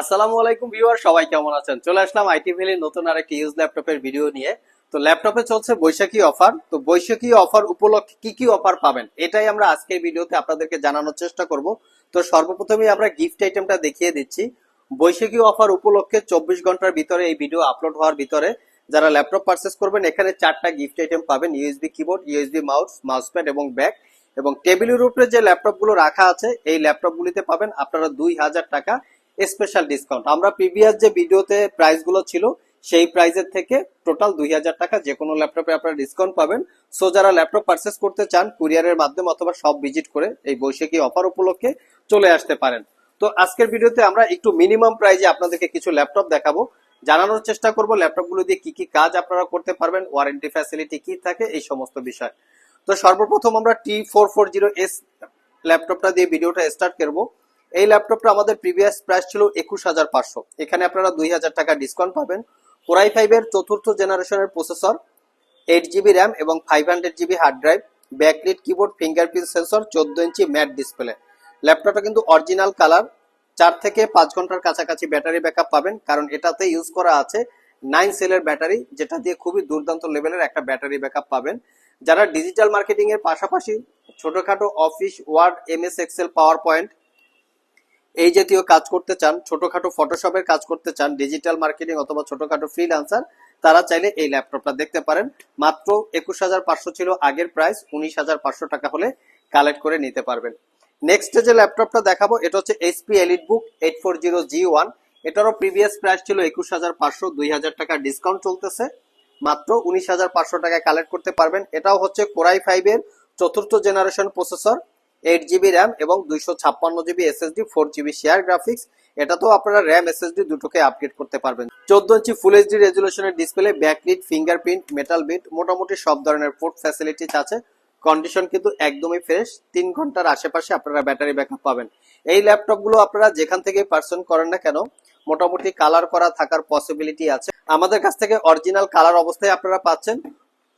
আসসালামু আলাইকুম ভিউয়ার, সবাই কেমন আছেন? চলে আসলাম আইটি ভ্যালির নতুন আরেকটি ইউজ ল্যাপটপের ভিডিও নিয়ে। তো ল্যাপটপে চলছে বৈশাখী অফার তো বৈশাখী অফার উপলক্ষে কি কি অফার পাবেন? এটাই আমরা আজকের ভিডিওতে আপনাদেরকে জানানোর চেষ্টা করব। তো সর্বপ্রথমেই আমরা গিফট আইটেমটা দেখিয়ে দিচ্ছি। বৈশাখী অফার উপলক্ষে চব্বিশ ঘণ্টার ভিতরে এই ভিডিও আপলোড হওয়ার ভিতরে যারা ল্যাপটপ পারচেস করবেন, এখানে চারটা গিফট আইটেম পাবেন। USB keyboard USB mouse mousepad এবং ব্যাগ এবং টেবিলের উপরে যে ল্যাপটপগুলো রাখা আছে, এই ল্যাপটপ গুলিতে পাবেন আপনারা দুই হাজার টাকা স্পেশাল ডিসকাউন্ট আমরা প্রিভিয়াস যে ভিডিওতে প্রাইসগুলো ছিল, সেই প্রাইজের থেকে টোটাল দুই হাজার টাকা যে কোনো ল্যাপটপে আপনারা ডিসকাউন্ট পাবেন। সো যারা ল্যাপটপ পারচেস করতে চান কুরিয়ারের মাধ্যমে অথবা সব ভিজিট করে এই বৈশাখী অফার উপলক্ষে চলে আসতে পারেন। তো, আজকের ভিডিওতে আমরা একটু মিনিমাম প্রাইজে আপনাদেরকে কিছু ল্যাপটপ দেখাবো। জানানোর চেষ্টা করব ল্যাপটপগুলো দিয়ে কি কি কাজ আপনারা করতে পারবেন ওয়ারেন্টি ফ্যাসিলিটি কি থাকে, এই সমস্ত বিষয়। তো, সর্বপ্রথম আমরা T four four zero S ল্যাপটপটা দিয়ে ভিডিওটা স্টার্ট করব। এই ল্যাপটপটা আমাদের প্রিভিয়াস প্রাইস ছিল একুশ হাজার পাঁচশো। এখানে আপনারা দুই হাজার টাকা ডিসকাউন্ট পাবেন। কোরাই ফাইভের চতুর্থ জেনারেশনের প্রসেসর এইট জিবি র্যাম এবং five hundred GB hard drive backlit keyboard fingerprint sensor চোদ্দ ইঞ্চি ম্যাট ডিসপ্লে ল্যাপটপটা কিন্তু অরিজিনাল কালার চার থেকে পাঁচ ঘণ্টার কাছাকাছি ব্যাটারি ব্যাকআপ পাবেন, কারণ এটাতে ইউজ করা আছে নাইন সেলের ব্যাটারি যেটা দিয়ে খুবই দুর্দান্ত লেভেলের একটা ব্যাটারি ব্যাকআপ পাবেন। যারা ডিজিটাল মার্কেটিং এর পাশাপাশি ছোটখাটো Office Word MS Excel PowerPoint এই জাতীয় কাজ করতে চান, ছোটখাটো ফটোশপের কাজ করতে চান ডিজিটাল মার্কেটিং অথবা ছোটখাটো ফ্রিল্যান্সার তারা চাইলে এই ল্যাপটপটা দেখতে পারেন। মাত্র একুশ হাজার পাঁচশো ছিল, আগের প্রাইস উনিশ হাজার পাঁচশো টাকা হলে কালেক্ট করে নিতে পারবেন। নেক্সট যে ল্যাপটপটা দেখাবো, এটা হচ্ছে HP EliteBook eight four zero G one এটারও প্রিভিয়াস প্রাইস ছিল একুশ হাজার পাঁচশো, দুই হাজার টাকা ডিসকাউন্ট চলতেছে। মাত্র উনিশ হাজার পাঁচশো টাকায় কালেক্ট করতে পারবেন। এটাও হচ্ছে কোরাই ফাইভের চতুর্থ generation processor eight GB RAM এবং দুইশো ছাপ্পান্ন GB SSD four GB share graphics এটা তো আপনারা র্যাম এসএসডি দুটোকে আপগ্রেড করতে পারবেন। চোদ্দ ইঞ্চি full HD রেজুলেশনের display backlit fingerprint metal build মোটামুটি সব ধরনের পোর্ট ফ্যাসিলিটিস আছে। কন্ডিশন কিন্তু একদমই ফ্রেশ তিন ঘণ্টার আশেপাশে আপনারা ব্যাটারি ব্যাকআপ পাবেন। এই ল্যাপটপগুলো আপনারা যেখান থেকে পার্সন করেন না কেন, মোটামুটি কালার করা থাকার পসিবিলিটি আছে। আমাদের কাছ থেকে অরিজিনাল কালার অবস্থায় আপনারা পাচ্ছেন।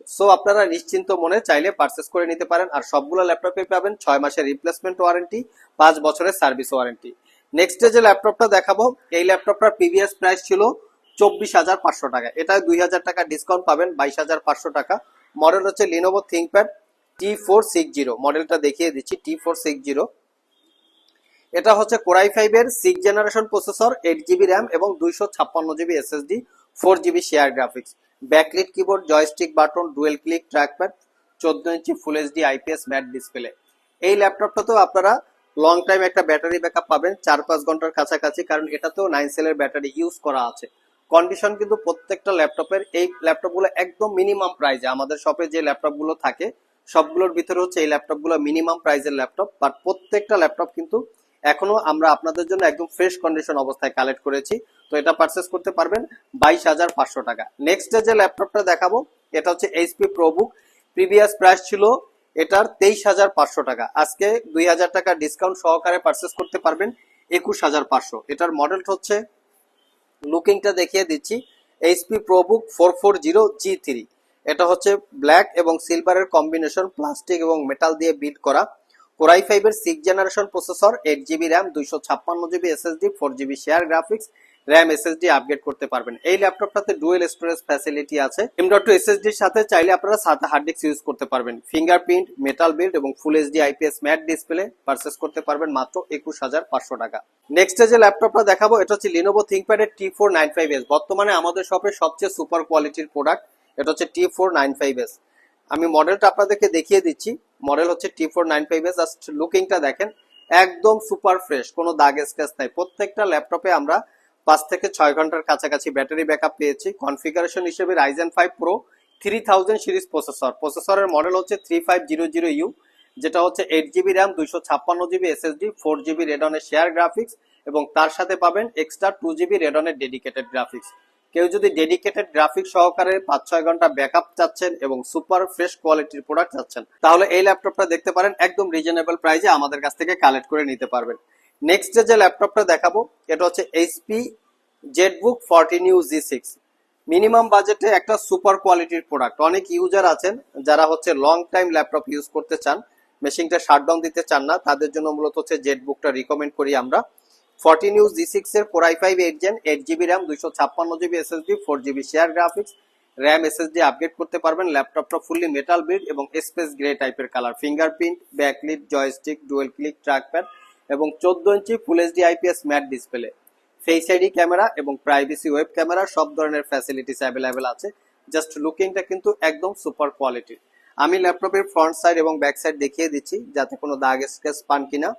সো আপনারা নিশ্চিন্ত মনে চাইলে পারচেস করে নিতে পারেন আর সবগুলো ল্যাপটপে পাবেন ছয় মাসের রিপ্লেসমেন্ট ওয়ারেন্টি পাঁচ বছরের সার্ভিস ওয়ারেন্টি নেক্সট যে ল্যাপটপটা দেখাবো, এই ল্যাপটপটার প্রিভিয়াস প্রাইস ছিল চব্বিশ হাজার পাঁচশো টাকা। এটা দুই হাজার টাকা ডিসকাউন্ট পাবেন, বাইশ হাজার পাঁচশো টাকা। মডেল হচ্ছে Lenovo ThinkPad T four six zero মডেলটা দেখিয়ে দিচ্ছি টি ফোর সিক্স জিরো এটা হচ্ছে কোরাই ফাইভের six generation processor eight GB RAM এবং দুইশো ছাপ্পান্ন GB SSD four GB share graphics backlit keyboard joystick button dual click trackpad চোদ্দ ইঞ্চি full HD IPS matte display এই ল্যাপটপটাতেও আপনারা লং টাইম একটা ব্যাটারি ব্যাকআপ পাবেন, চার পাঁচ ঘণ্টার কাছাকাছি, কারণ এটাতেও নাইন সেলের ব্যাটারি ইউজ করা আছে। কন্ডিশন কিন্তু প্রত্যেকটা ল্যাপটপের এই ল্যাপটপগুলো একদম মিনিমাম প্রাইজে আমাদের শপে যে ল্যাপটপগুলো থাকে, সবগুলোর ভিতরে হচ্ছে এই ল্যাপটপগুলো মিনিমাম প্রাইজের ল্যাপটপ বাট প্রত্যেকটা ল্যাপটপ কিন্তু এখনও আমরা আপনাদের জন্য একদম ফ্রেশ কন্ডিশন অবস্থায় কালেক্ট করেছি। তো এটা পারচেস করতে পারবেন বাইশ হাজার পাঁচশো টাকা। নেক্সট যে ল্যাপটপটা দেখাবো, এটা হচ্ছে এইচপি প্রোবুক প্রিভিয়াস প্রাইস ছিল এটার তেইশ হাজার পাঁচশো টাকা। আজকে দুই হাজার টাকা ডিসকাউন্ট সহকারে পারচেস করতে পারবেন একুশ হাজার পাঁচশো। এটার মডেলটা হচ্ছে লুকিংটা দেখিয়ে দিচ্ছি। HP ProBook four four zero G three এটা হচ্ছে ব্ল্যাক এবং সিলভারের কম্বিনেশন প্লাস্টিক এবং মেটাল দিয়ে বিল্ড করা। কোরাই ফাইভের six generation processor eight GB RAM দুইশো ছাপ্পান্ন GB SSD four GB share graphics RAM SSD upgrade করতে পারবেন। এই ল্যাপটপটাতে ডুয়েল স্টোরেজ ফ্যাসিলিটি আছে। এম ডট টু এসএসডির সাথে চাইলে আপনারা সাথে হার্ড ডিস্ক ইউজ করতে পারবেন। ফিঙ্গারপ্রিন্ট মেটাল বিল্ড এবং full HD IPS matte display purchase করতে পারবেন মাত্র একুশ হাজার পাঁচশো টাকা। নেক্সট যে ল্যাপটপটা দেখাবো, এটা হচ্ছে Lenovo থিঙ্কপ্যাডের T four nine five S বর্তমানে আমাদের শপে সবচেয়ে সুপার কোয়ালিটির প্রোডাক্ট এটা হচ্ছে T four nine five S আমি মডেলটা আপনাদেরকে দেখিয়ে দিচ্ছি। মডেল হচ্ছে T four nine five just লুকিংটা দেখেন, একদম সুপার ফ্রেশ কোনো দাগ স্ক্যাচ নাই। প্রত্যেকটা ল্যাপটপে আমরা পাঁচ থেকে ছয় ঘণ্টার কাছাকাছি ব্যাটারি ব্যাকআপ পেয়েছি। কনফিগারেশন হিসেবে Ryzen five pro three thousand series processor প্রসেসরের মডেল হচ্ছে three five zero zero U যেটা হচ্ছে এইট জিবি র্যাম দুইশো ছাপ্পান্ন জিবি এসএসডি ফোর জিবি রেডনের শেয়ার গ্রাফিক্স এবং তার সাথে পাবেন এক্সট্রা টু জিবি রেডনের ডেডিকেটেড গ্রাফিক্স কেউ যদি ডেডিকেটেড গ্রাফিক সহকারে পাঁচ ছয় ঘণ্টা ব্যাকআপ চাচ্ছেন এবং সুপার ফ্রেশ কোয়ালিটির প্রোডাক্ট চাচ্ছেন, তাহলে এই ল্যাপটপটা দেখতে পারেন একদম রিজনেবল প্রাইসে আমাদের কাছ থেকে কালেক্ট করে নিতে পারবেন। নেক্সট যে ল্যাপটপটা দেখাবো, এটা হচ্ছে HP ZBook fourteen U G six minimum বাজেটে একটা সুপার কোয়ালিটির প্রোডাক্ট অনেক ইউজার আছেন যারা হচ্ছে লং টাইম ল্যাপটপ ইউজ করতে চান মেশিনটা শাটডাউন দিতে চান না, তাদের জন্য মূলত হচ্ছে জেটবুকটা রিকমেন্ড করি আমরা। ফর্টিন ইউ জি সিক্স এর four I five eight gen eight GB RAM দুইশো ছাপ্পান্ন GB SSD four GB share graphics RAM SSD upgrade করতে পারবেন ল্যাপটপটা ফুললি মেটাল বিল্ড এবং স্পেস গ্রে টাইপের colour fingerprint backlit joystick dual click trackpad এবং চোদ্দ inch full HD IPS matte display face ID camera এবং প্রাইভেসি ওয়েব ক্যামেরা সব ধরনের ফ্যাসিলিটিস অ্যাভেলেবেল আছে জাস্ট লুকিংটা কিন্তু একদম সুপার কোয়ালিটির আমি ল্যাপটপের ফ্রন্ট সাইড এবং ব্যাক সাইড দেখিয়ে দিচ্ছি, যাতে কোনো দাগ স্ক্র্যাচ পান কিনা।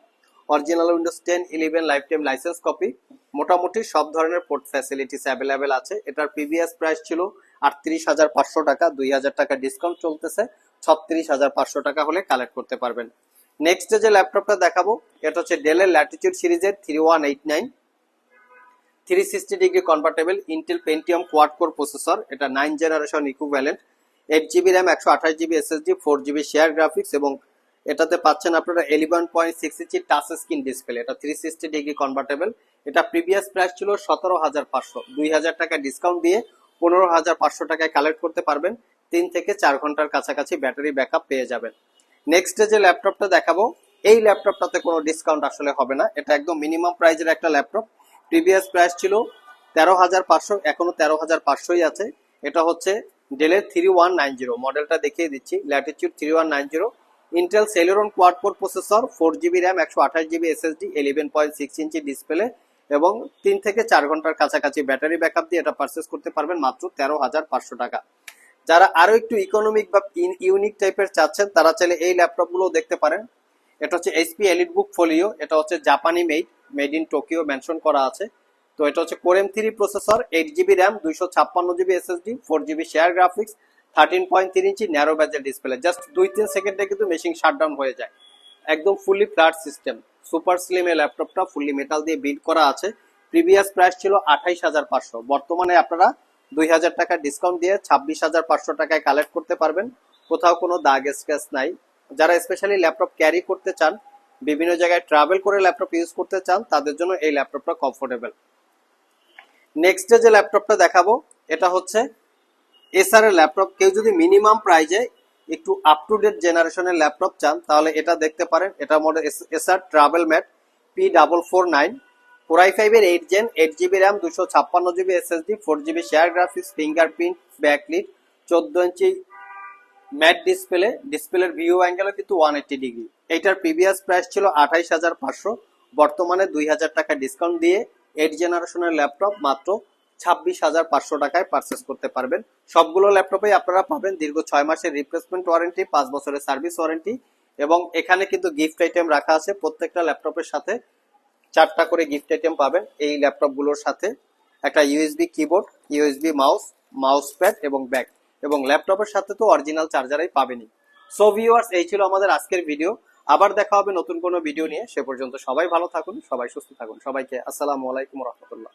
Original Windows ten eleven lifetime license copy মোটামুটি সব ধরনের পোর্ট ফ্যাসিলিটিস অ্যাভেলেবেল আছে। এটার প্রিভিয়াস প্রাইস ছিল আটত্রিশ হাজার পাঁচশো টাকা। দুই হাজার টাকা ডিসকাউন্ট চলতেছে। ছত্রিশ হাজার পাঁচশো টাকা হলে কালেক্ট করতে পারবেন। নেক্সট যে ল্যাপটপটা দেখাবো, এটা হচ্ছে ডেলের ল্যাটিটিউড সিরিজের three one eight nine three sixty degree convertible Intel Pentium quad core processor এটা nine generation equivalent eight GB RAM একশো আঠাশ GB SSD four GB share graphics এবং এটাতে পাচ্ছেন আপনারা eleven point six inch touch screen display এটা three sixty degree convertible এটা previous price ছিল সতেরো হাজার পাঁচশো। দুই হাজার টাকা ডিসকাউন্ট দিয়ে পনেরো হাজার পাঁচশো টাকায় কালেক্ট করতে পারবেন। তিন থেকে চার ঘণ্টার কাছাকাছি ব্যাটারি ব্যাকআপ পেয়ে যাবেন। নেক্সট যে ল্যাপটপটা দেখাবো, এই ল্যাপটপটাতে কোনো ডিসকাউন্ট আসলে হবে না। এটা একদম মিনিমাম প্রাইজের একটা ল্যাপটপ। প্রিভিয়াস প্রাইস ছিল তেরো হাজার পাঁচশো, এখনও তেরো হাজার পাঁচশোই আছে। এটা হচ্ছে ডেলের থ্রি ওয়ান নাইন জিরো মডেলটা দেখিয়ে দিচ্ছি। Latitude three one nine zero Intel Celeron quad core processor four GB RAM একশো আঠাশ GB SSD eleven point six inch display এবং তিন থেকে চার ঘণ্টার কাছাকাছি ব্যাটারি ব্যাকআপ দিয়ে এটা পারচেস করতে পারবেন মাত্র তেরো হাজার পাঁচশো টাকা। যারা আরও একটু ইকোনমিক বা ইউনিক টাইপের চাচ্ছেন, তারা চাইলে এই ল্যাপটপগুলো দেখতে পারেন। এটা হচ্ছে এইচপি এলিট বুক ফোলিও এটা হচ্ছে জাপানি made made in Tokyo mention করা আছে। তো এটা হচ্ছে core M three processor eight GB RAM দুইশো ছাপ্পান্ন GB SSD four GB share graphics thirteen point three inch narrow ব্যাজের display just দুই তিন সেকেন্ডে কিন্তু মেশিন শাটডাউন হয়ে যায়। একদম fully flat system super slim এই ল্যাপটপটা ফুললি মেটাল দিয়ে বিল্ড করা আছে। প্রিভিয়াস প্রাইস ছিল আঠাইশ হাজার পাঁচশো। বর্তমানে আপনারা দুই হাজার টাকা ডিসকাউন্ট দিয়ে ছাব্বিশ হাজার পাঁচশো টাকায় কালেক্ট করতে পারবেন। কোথাও কোনো দাগ স্ক্র্যাচ নাই। যারা স্পেশালি ল্যাপটপ ক্যারি করতে চান, বিভিন্ন জায়গায় ট্রাভেল করে ল্যাপটপ ইউজ করতে চান, তাদের জন্য এই ল্যাপটপটা কমফোর্টেবল নেক্সট যে ল্যাপটপটা দেখাবো, এটা হচ্ছে এসআর ল্যাপটপ, কেউ যদি মিনিমাম প্রাইজে একটু আপ টু ডেট জেনারেশনের ল্যাপটপ চান, তাহলে এটা দেখতে পারেন। এটা model SR TravelMate P double four nine four i five এর eight gen eight GB RAM দুশো ছাপ্পান্ন GB SSD four GB share graphics fingerprint backlit চোদ্দ ইঞ্চি ম্যাট ডিসপ্লে ডিসপ্লের ভিউ অ্যাঙ্গেলও কিন্তু ওয়ান এইট্টি ডিগ্রি এইটার প্রিভিয়াস প্রাইস ছিল আঠাইশ হাজার পাঁচশো, বর্তমানে দুই হাজার টাকা ডিসকাউন্ট দিয়ে এইট জেনারেশনের ল্যাপটপ মাত্র ছাব্বিশ হাজার পাঁচশো টাকায় পারচেস করতে পারবেন। সবগুলো ল্যাপটপে আপনারা পাবেন দীর্ঘ ছয় মাসের রিপ্লেসমেন্ট ওয়ারেন্টি পাঁচ বছরের সার্ভিস ওয়ারেন্টি এবং এখানে কিন্তু গিফট আইটেম রাখা আছে। প্রত্যেকটা ল্যাপটপের সাথে চারটা করে গিফট আইটেম পাবেন এই ল্যাপটপগুলোর সাথে। একটা USB keyboard USB mouse mouse pad এবং ব্যাগ এবং ল্যাপটপের সাথে তো অরিজিনাল চার্জারই পাবেনই। সো ভিউয়ার্স এই ছিল আমাদের আজকের ভিডিও আবার দেখা হবে নতুন কোনো ভিডিও নিয়ে। সে পর্যন্ত সবাই ভালো থাকুন, সবাই সুস্থ থাকুন। সবাইকে আসসালামু আলাইকুম রহমতুল্লাহ।